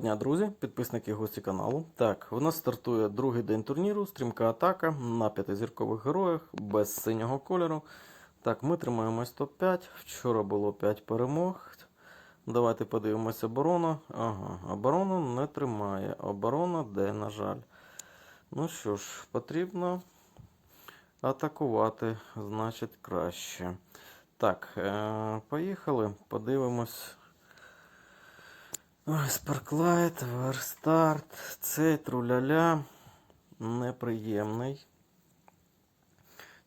дня, друзі, підписники гості каналу. Так, в нас стартує другий день турніру, стрімка атака на п'ятизіркових героях без синього кольору. Так, ми тримаємось топ-5. Вчора було 5 перемог. Давайте подивимося оборону. Ага, оборону не тримає. Оборона де, на жаль. Ну що ж, потрібно атакувати, значить, краще. Так, е- поїхали, подивимось. Спарклайт, Верстарт, цей труляля неприємний.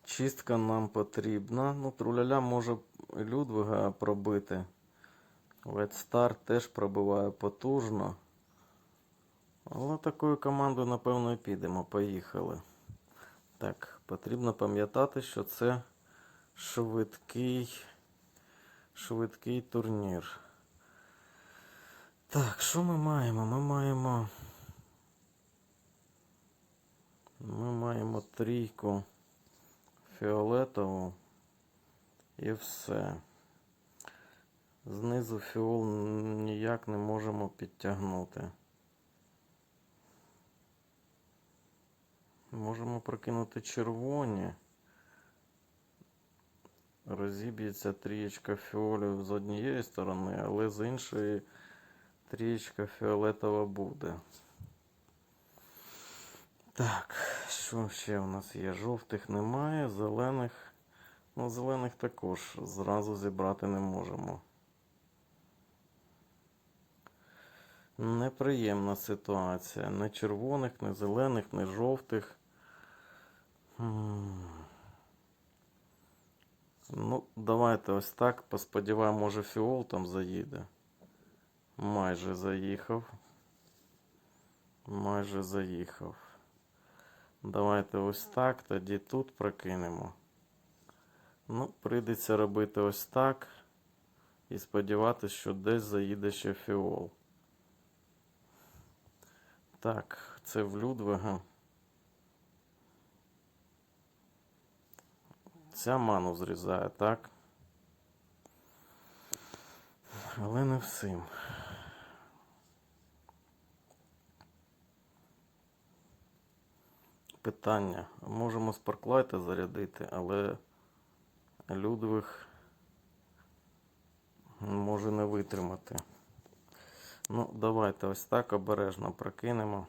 Чистка нам потрібна. Ну, труляля може Людвига пробити. Ветстарт теж пробиває потужно. Але такою командою, напевно, і підемо. Поїхали. Так, потрібно пам'ятати, що це швидкий, швидкий турнір. Так, що ми маємо? Ми маємо. Ми маємо трійку фіолетову і все. Знизу фіол ніяк не можемо підтягнути. Можемо прокинути червоні. Розіб'ється трієчка фіолів з однієї сторони, але з іншої трієчка фіолетова буде. Так, що ще у нас є? Жовтих немає, зелених. Ну, зелених також зразу зібрати не можемо. Неприємна ситуація. Не червоних, не зелених, не жовтих. Ну, давайте ось так. Посподіваємо, може фіол там заїде. Майже заїхав. Майже заїхав. Давайте ось так. Тоді тут прокинемо. Ну, прийдеться робити ось так. І сподіватися, що десь заїде ще фіол. Так, це в Людвига. Ця ману зрізає, так? Але не всім. Питання. Можемо спарклайта зарядити, але Людвиг може не витримати. Ну, давайте ось так обережно прокинемо.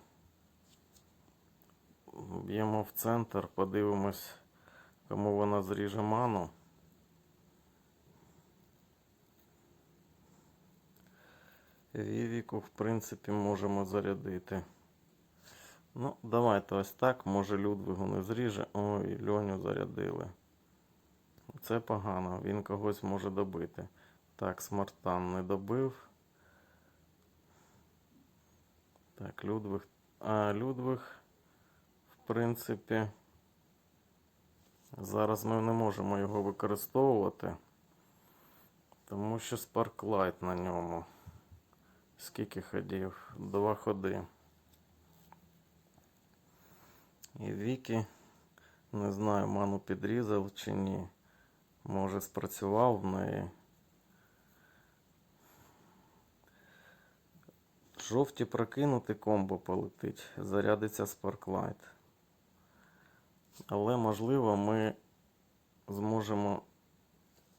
Б'ємо в центр, подивимось, кому вона зріже ману. Вівіку, в принципі, можемо зарядити. Ну, давайте ось так. Може Людвигу не зріже. Ой, льоню зарядили. Це погано, він когось може добити. Так, смартан не добив. Так, Людвиг. А, Людвиг, в принципі, зараз ми не можемо його використовувати, тому що Sparklight на ньому. Скільки ходів? Два ходи. І Вікі, не знаю, ману підрізав чи ні. Може спрацював в неї. Жовті прокинути комбо полетить, зарядиться Sparklight. Але можливо ми зможемо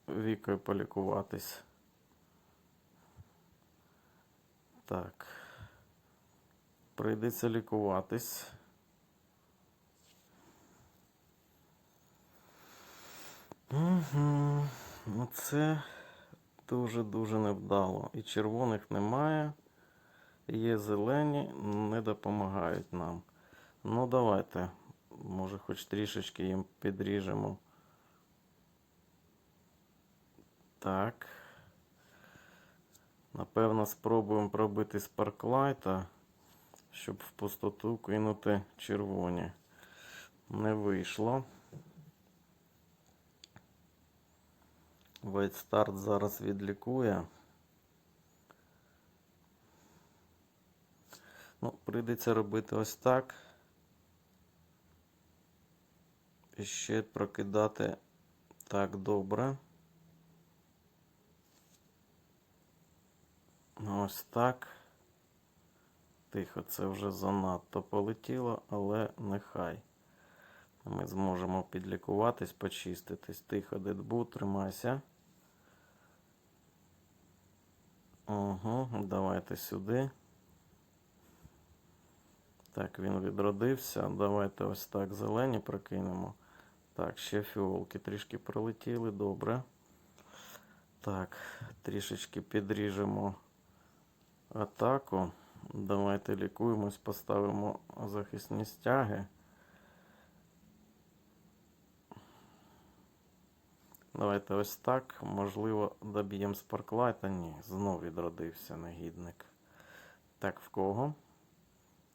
вікою полікуватись. Так. Прийдеться лікуватись. Угу. Ну це дуже-дуже невдало. І червоних немає. Є зелені, не допомагають нам. Ну, давайте. Може, хоч трішечки їм підріжемо. Так. Напевно, спробуємо пробити спарклайта, щоб в пустоту кинути червоні. Не вийшло. Вайтстарт зараз відлікує. Ну, прийдеться робити ось так. І ще прокидати так добре. Ось так. тихо, це вже занадто полетіло, але нехай. Ми зможемо підлікуватись, почиститись. Тихо, дедбу, тримайся. Угу, давайте сюди. Так, він відродився. Давайте ось так зелені прокинемо. Так, ще фіолки трішки пролетіли, добре. Так, трішечки підріжемо атаку. Давайте лікуємось, поставимо захисні стяги. Давайте ось так. Можливо, доб'ємо спарклайта. Ні, знов відродився негідник. Так, в кого?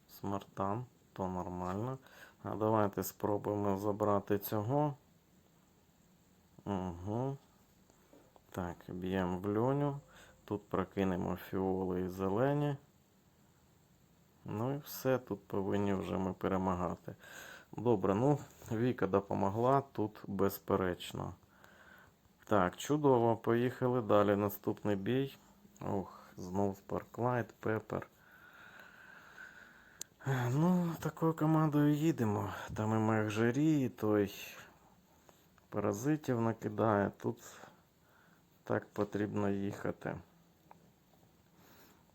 Смартан, то нормально. А давайте спробуємо забрати цього. Угу. Так, б'ємо в льоню. Тут прокинемо фіоли і зелені. Ну і все, тут повинні вже ми перемагати. Добре, ну, Віка допомогла тут безперечно. Так, чудово, поїхали далі. Наступний бій. Ох, знов Пепер. Е, Ну, такою командою їдемо. Там і Мехжері, і той паразитів накидає. Тут так потрібно їхати.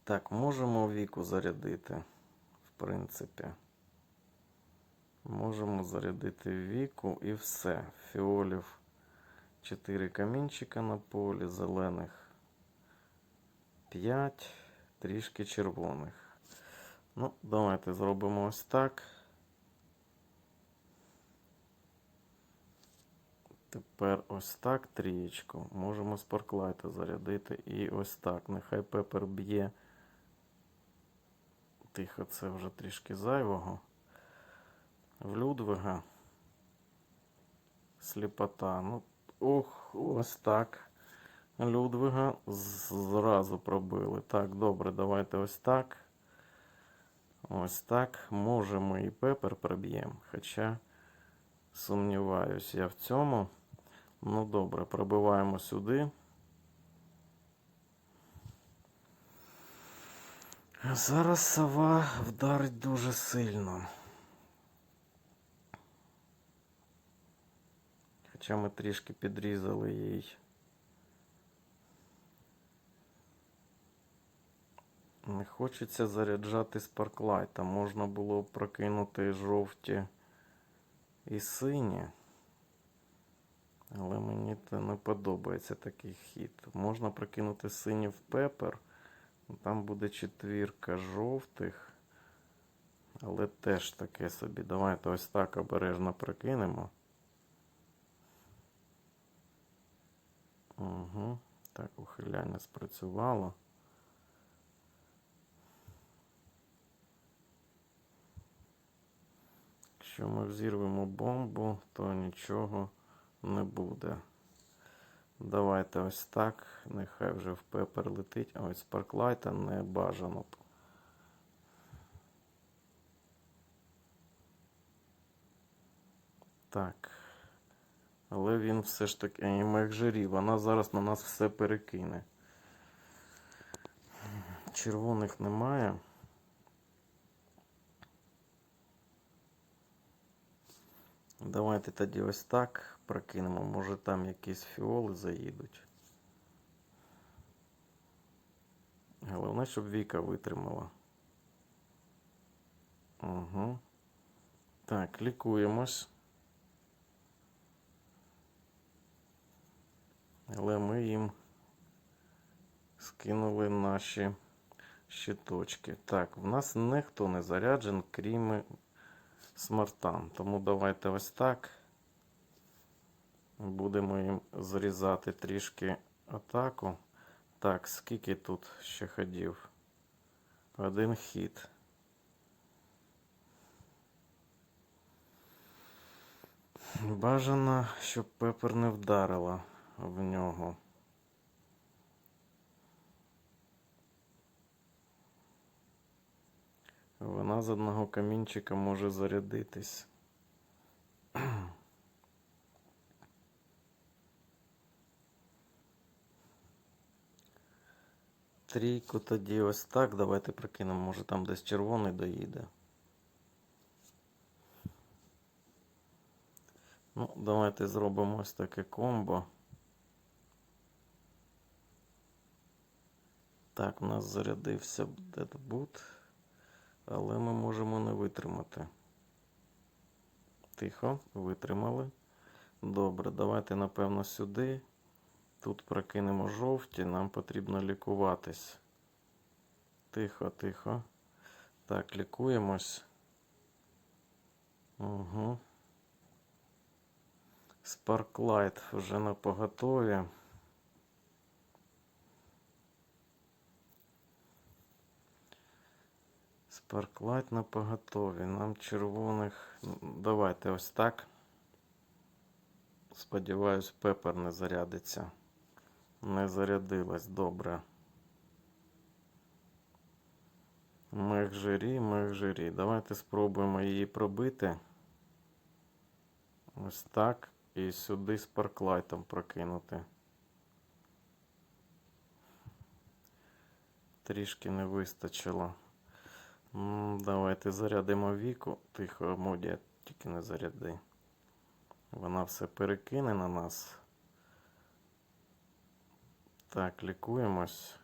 Так, можемо віку зарядити, в принципі. Можемо зарядити віку і все. Фіолів 4 камінчика на полі, зелених 5, трішки червоних. Ну, давайте зробимо ось так. Тепер ось так трієчку. Можемо спарклайта зарядити. І ось так. Нехай пепер б'є. Тихо, це вже трішки зайвого. В Людвига. Сліпота. Ну, ох, ось так. Людвига зразу пробили. Так, добре, давайте ось так. Ось так. Може ми і пепер проб'ємо. Хоча сумніваюсь я в цьому. Ну добре, пробиваємо сюди. Зараз сова вдарить дуже сильно. Хоча ми трішки підрізали їй. Не хочеться заряджати спарклайта. Можна було прокинути жовті і сині. Але мені це не подобається такий хід. Можна прокинути сині в пепер. Там буде четвірка жовтих. Але теж таке собі. Давайте ось так обережно прокинемо. Угу. Так, ухиляння спрацювало. Якщо ми взірвемо бомбу, то нічого не буде. Давайте ось так. Нехай вже в пепер летить. А ось спарклайта не бажано. Так. Але він все ж таки і мехжері. Вона зараз на нас все перекине. Червоних немає. Давайте тоді ось так прокинемо. Може там якісь фіоли заїдуть. Головне, щоб Віка витримала. Угу. Так, лікуємось. Але ми їм скинули наші щиточки. Так, в нас ніхто не заряджен, крім смартан. Тому давайте ось так. Будемо їм зрізати трішки атаку. Так, скільки тут ще ходів? Один хід. Бажано, щоб пепер не вдарила в нього. Вона з одного камінчика може зарядитись. Трійку тоді ось так. Давайте прикинемо, може там десь червоний доїде. Ну, давайте зробимо ось таке комбо. Так, у нас зарядився дедбут, але ми можемо не витримати. Тихо, витримали. Добре, давайте, напевно, сюди. Тут прокинемо жовті, нам потрібно лікуватись. Тихо, тихо. Так, лікуємось. Угу. Спарклайт вже на поготові. Спарклайт на поготові. Нам червоних. Давайте ось так. Сподіваюсь, пепер не зарядиться. Не зарядилась добре. Мех жирі, мех жирі. Давайте спробуємо її пробити. Ось так. І сюди спарклайтом прокинути. Трішки не вистачило. Давайте зарядимо віку. Тихо, моді, тільки не заряди. Вона все перекине на нас. Так, лікуємось.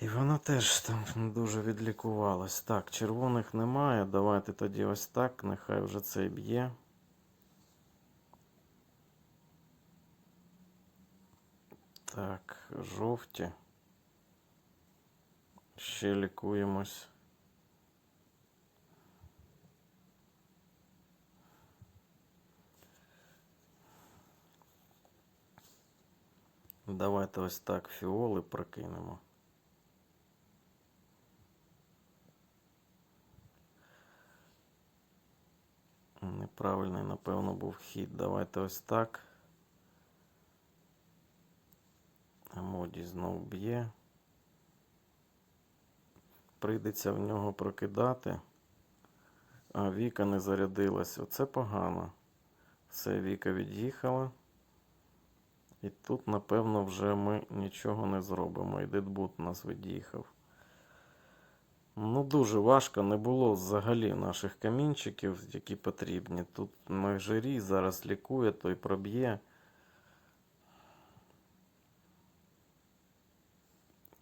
І вона теж там дуже відлікувалась. Так, червоних немає. Давайте тоді ось так. Нехай вже це б'є. Так, жовті. Ще лікуємось. Давайте ось так фіоли прокинемо. Неправильний, напевно, був хід. Давайте ось так. Моді знов б'є. Прийдеться в нього прокидати. А Віка не зарядилась. Оце погано. Все, Віка від'їхала. І тут, напевно, вже ми нічого не зробимо. І дедбут нас від'їхав. Ну, дуже важко не було взагалі наших камінчиків, які потрібні. Тут майжирі зараз лікує, той проб'є.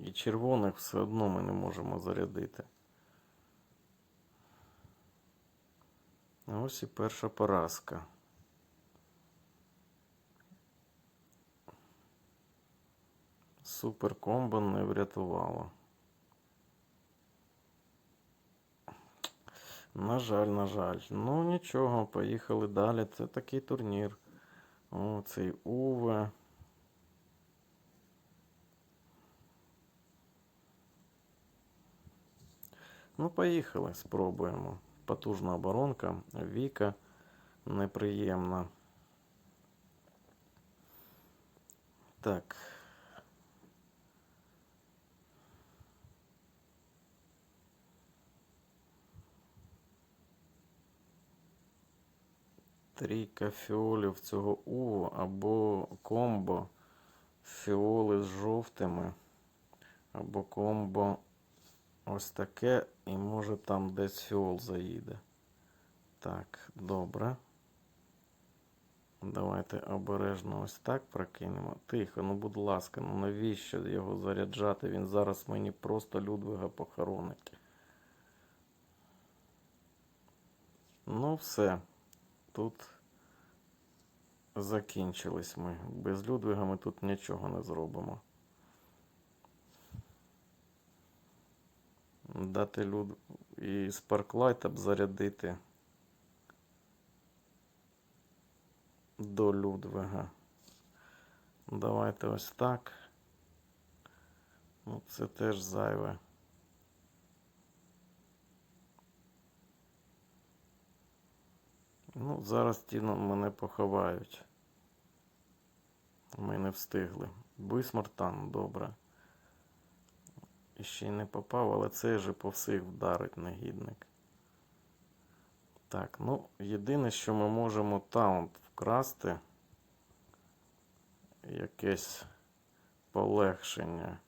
І червоних все одно ми не можемо зарядити. Ось і перша поразка. Супер комбо не врятувало. На жаль, на жаль. Ну нічого, поїхали далі. Це такий турнір. О, цей Уве. Ну, поїхали, спробуємо. Потужна оборонка, Віка неприємна. Так. Трійка фіолів цього Уву або комбо фіоли з жовтими, або комбо ось таке, і може там десь фіол заїде. Так, добре. Давайте обережно ось так прокинемо. Тихо, ну будь ласка, ну навіщо його заряджати? Він зараз мені просто Людвига похоронить. Ну, все. Тут закінчились ми. Без Людвига ми тут нічого не зробимо. Дати люд і спарклайт б зарядити до Людвига. Давайте ось так. Ну, це теж зайве. Ну, зараз ті мене поховають. Ми не встигли. Бисмартан, добре. І ще й не попав, але цей же по всіх вдарить негідник. Так, ну, єдине, що ми можемо таунт вкрасти. якесь полегшення.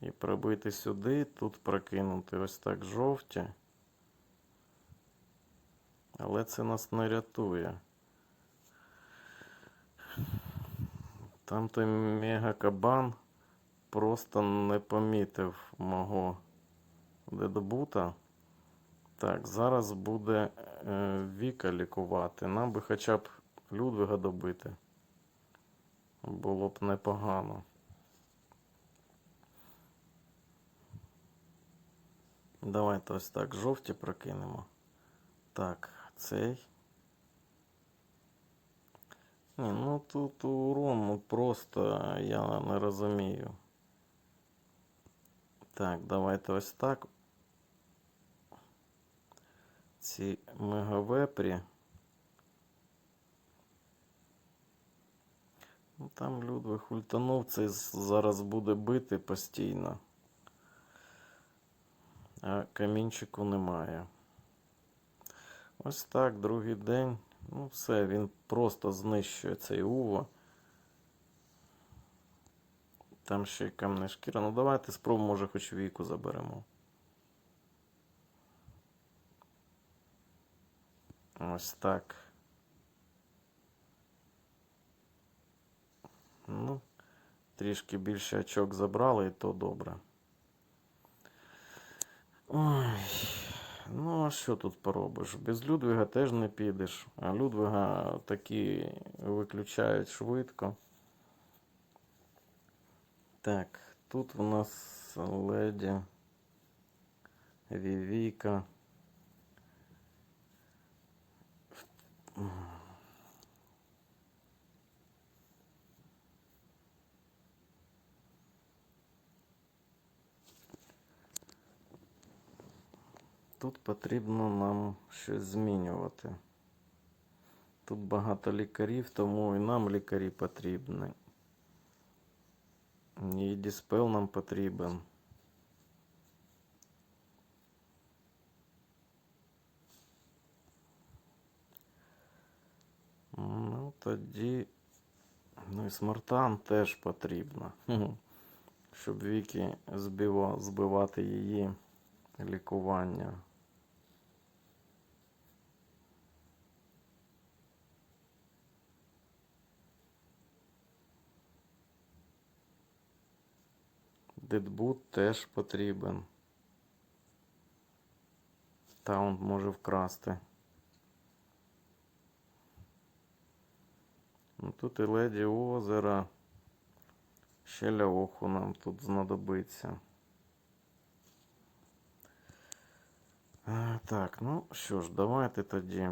І пробити сюди, тут прокинути ось так жовті. Але це нас не рятує. Там той мегакабан просто не помітив мого дедобута. Так, зараз буде е, Віка лікувати. Нам би хоча б Людвига добити. Було б непогано. Давайте ось так жовті прокинемо. Так, цей. Ні, ну тут урон ну, просто я не розумію. Так, давайте ось так. Ці мегавепрі. Ну, там Людвиг ультанув, цей зараз буде бити постійно. А камінчику немає. Ось так, другий день. Ну, все, він просто знищує цей Ува. Там ще й камне шкіра. Ну давайте спробуємо, може, хоч віку заберемо. Ось так. Ну, трішки більше очок забрали, і то добре. Ой. Ну, а що тут поробиш? Без Людвига теж не підеш. А Людвига такі виключають швидко. Так, тут у нас леді Вівіка. Тут потрібно нам щось змінювати. Тут багато лікарів, тому і нам лікарі потрібні. І диспел нам потрібен. Ну, тоді. Ну і смартан теж потрібно. Щоб Віки збивати її лікування. Дедбут теж потрібен. Таунт може вкрасти. Ну, тут і леді озера. Ще ляоху нам тут знадобиться. Так, ну що ж, давайте тоді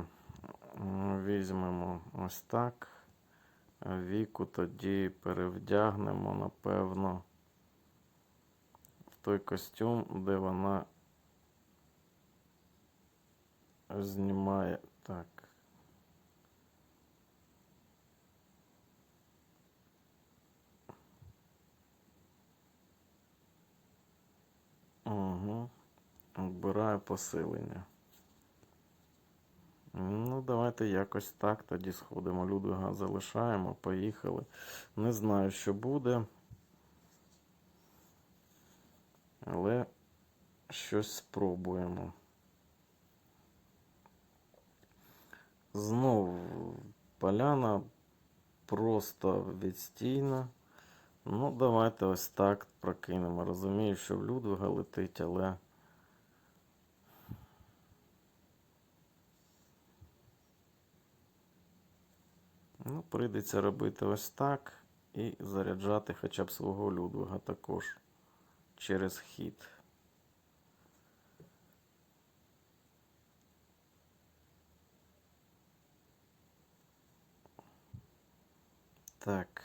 візьмемо ось так. Віку тоді перевдягнемо, напевно, той костюм, де вона знімає. Так. Угу. Вбираю посилення. Ну, давайте якось так тоді сходимо. Людвига залишаємо, поїхали. Не знаю, що буде. Але щось спробуємо. Знову поляна просто відстійна. Ну, давайте ось так прокинемо. Розумію, що в Людвига летить, але. Ну, прийдеться робити ось так і заряджати хоча б свого Людвига також через хід. Так.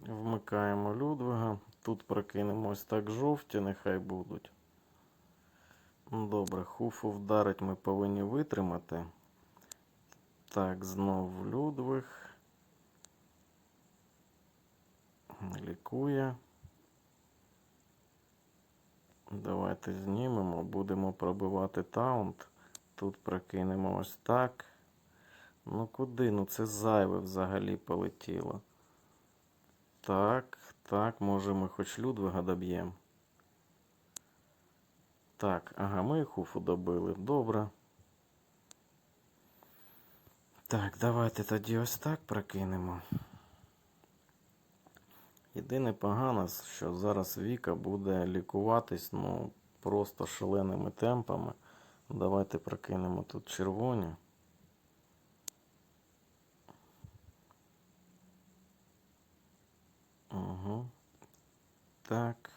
Вмикаємо Людвига. Тут прокинемо ось так жовті, нехай будуть. Добре, хуфу вдарить ми повинні витримати. Так, знову Людвиг. Лікує. Давайте знімемо, будемо пробивати таунт. Тут прокинемо ось так. Ну куди? Ну це зайве взагалі полетіло. Так, так, може ми хоч Людвига доб'ємо. Так, ага, ми хуфу добили. Добре. Так, давайте тоді ось так прокинемо. Єдине погано, що зараз Віка буде лікуватись, ну, просто шаленими темпами. Давайте прокинемо тут червоні. Угу. Так,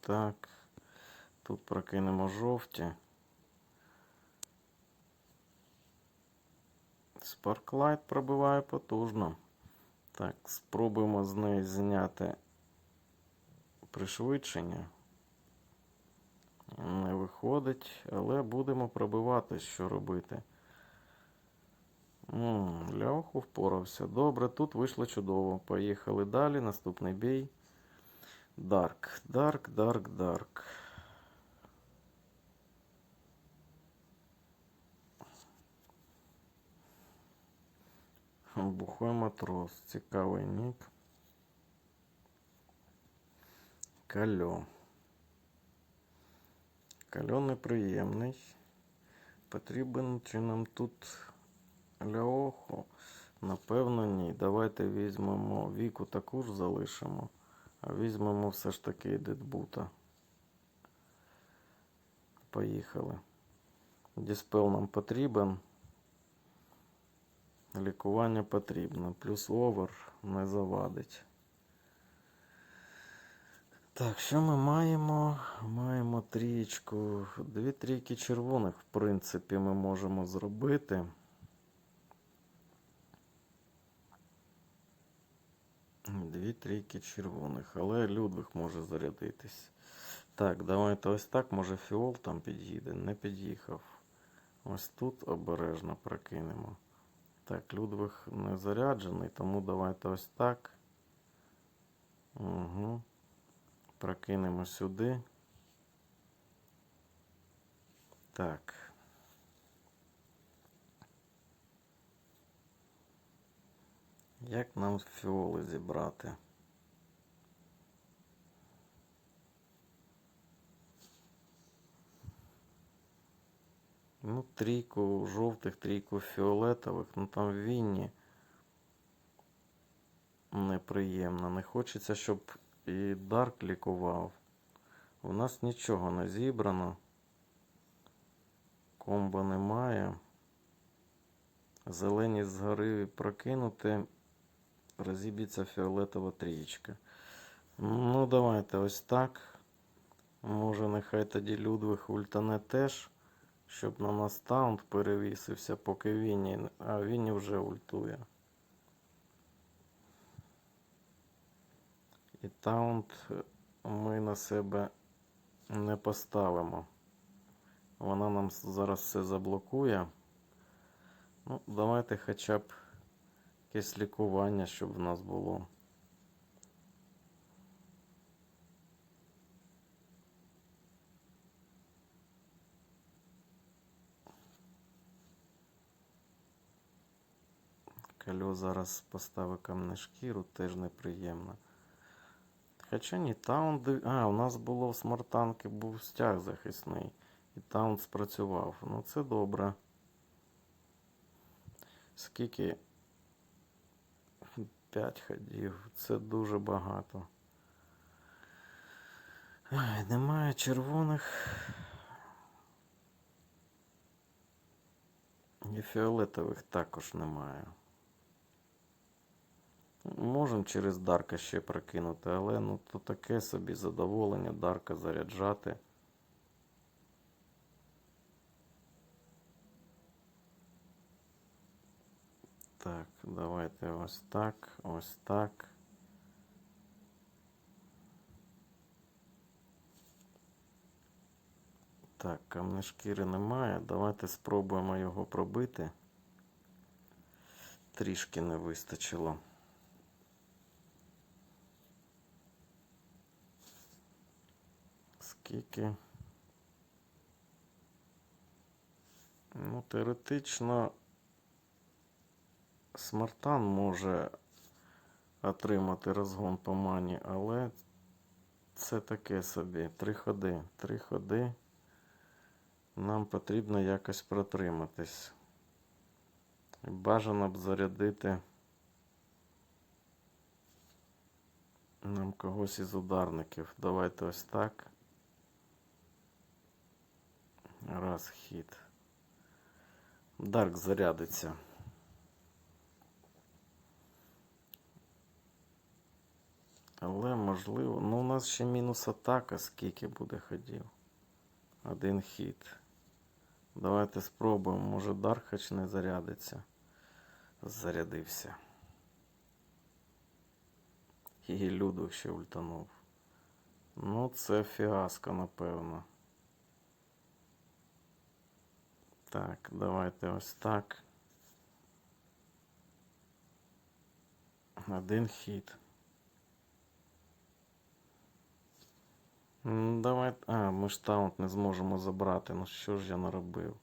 так. Тут прокинемо жовті. Спарклайт пробиває потужно. Так, спробуємо з неї зняти пришвидшення. Не виходить, але будемо пробивати, що робити. Ляоху впорався. Добре, тут вийшло чудово. Поїхали далі. Наступний бій. Дарк, Дарк, Дарк, Дарк. Бухой матрос. Цікавий нік. Кальо. Кальо неприємний. Потрібен чи нам тут Ляохо? Напевно, ні. Давайте візьмемо віку таку ж залишимо. А візьмемо все ж таки Дедбута. Поїхали. Діспел нам потрібен. Лікування потрібно. Плюс овер не завадить. Так, що ми маємо? Маємо трієчку. Дві трійки червоних, в принципі, ми можемо зробити. Дві трійки червоних, але Людвиг може зарядитись. Так, давайте ось так. Може фіол там під'їде. Не під'їхав. Ось тут обережно прокинемо. Так, Людвиг не заряджений, тому давайте ось так. Угу. Прокинемо сюди. Так. Як нам фіоли зібрати? Ну, трійку жовтих, трійку фіолетових, ну там Вінні неприємно. Не хочеться, щоб і Дарк лікував. У нас нічого не зібрано. Комбо немає. Зелені згори прокинути. Розіб'ється фіолетова трієчка. Ну, давайте ось так. Може, нехай тоді Людвиг ультане теж, щоб на нас таунт перевісився, поки Вінні. А Вінні вже ультує. І таунт ми на себе не поставимо. Вона нам зараз все заблокує. Ну, давайте хоча б якесь лікування, щоб в нас було. Кальо зараз поставить камне шкіру, теж неприємно. Хоча ні, таун. А, у нас було в смартанки був стяг захисний. І таун спрацював. Ну це добре. Скільки? 5 ходів. Це дуже багато. Ай, немає червоних. І фіолетових також немає. Можемо через Дарка ще прокинути, але ну то таке собі задоволення Дарка заряджати. Так, давайте ось так, ось так. Так, камнешкіри немає. Давайте спробуємо його пробити. Трішки не вистачило. Скільки? Ну, теоретично Смартан може отримати розгон по мані, але це таке собі. Три ходи. Три ходи. Нам потрібно якось протриматись. Бажано б зарядити нам когось із ударників. Давайте ось так. Раз хід. Дарк зарядиться. Але можливо. Ну, у нас ще мінус атака, скільки буде ходів. Один хід. Давайте спробуємо. Може Дарк хоч не зарядиться. Зарядився. І Людвиг ще ультанув. Ну, це фіаско, напевно. Так, давайте ось так. Один хід. М, Давай. А, ми ж таунт не зможемо забрати. Ну що ж я наробив?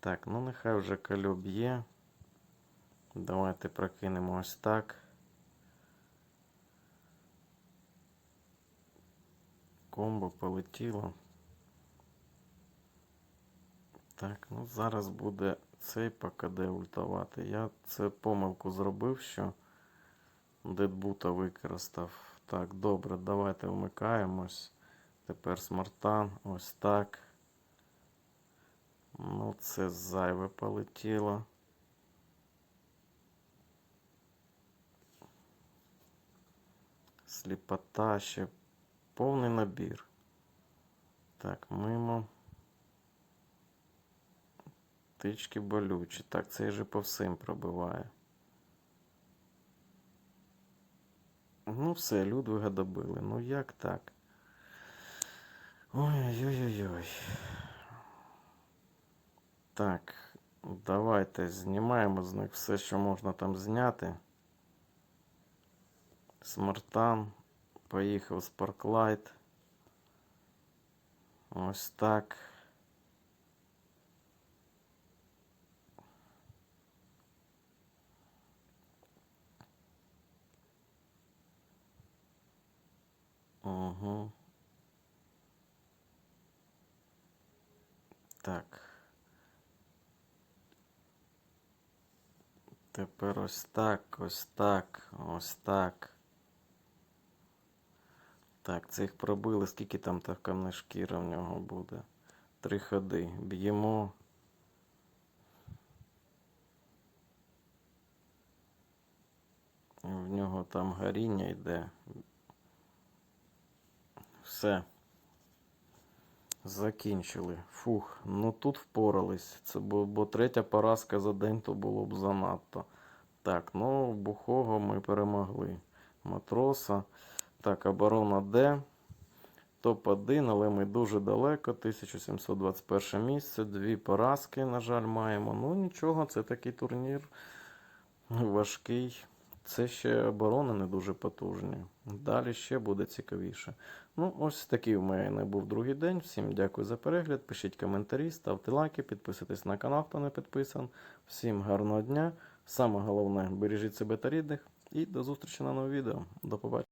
Так, ну нехай вже кольоб є. Давайте прокинемо ось так. Комбо полетіло. Так, ну зараз буде цей ПКД ультавати. Я це помилку зробив, що дедбута використав. Так, добре, давайте вмикаємось. Тепер смартан. Ось так. Ну, це зайве полетіло. Сліпота ще повний набір. Так, мимо. Тички болючі. Так, цей же по всім пробиває. Ну, все, Людвига добили. Ну як так? Ой-ой-ой-ой. Так, давайте знімаємо з них все, що можна там зняти. Смартан. Поїхав Спарклайт. Ось так. Угу. Так. Тепер ось так, ось так, ось так. Так, це їх пробили. Скільки там та камне шкіра в нього буде? Три ходи. Б'ємо. В нього там горіння йде. Все. Закінчили. Фух, ну тут впорались. Це бо, бо третя поразка за день то було б занадто. Так, ну бухого ми перемогли. Матроса. Так, оборона Д. Топ-1, але ми дуже далеко. 1721 місце. Дві поразки, на жаль, маємо. Ну нічого, це такий турнір важкий. Це ще оборони не дуже потужні. Далі ще буде цікавіше. Ну, ось такий у мене був другий день. Всім дякую за перегляд. Пишіть коментарі, ставте лайки, підписуйтесь на канал, хто не підписан. Всім гарного дня. Саме головне, бережіть себе та рідних. І до зустрічі на новому відео. До побачення.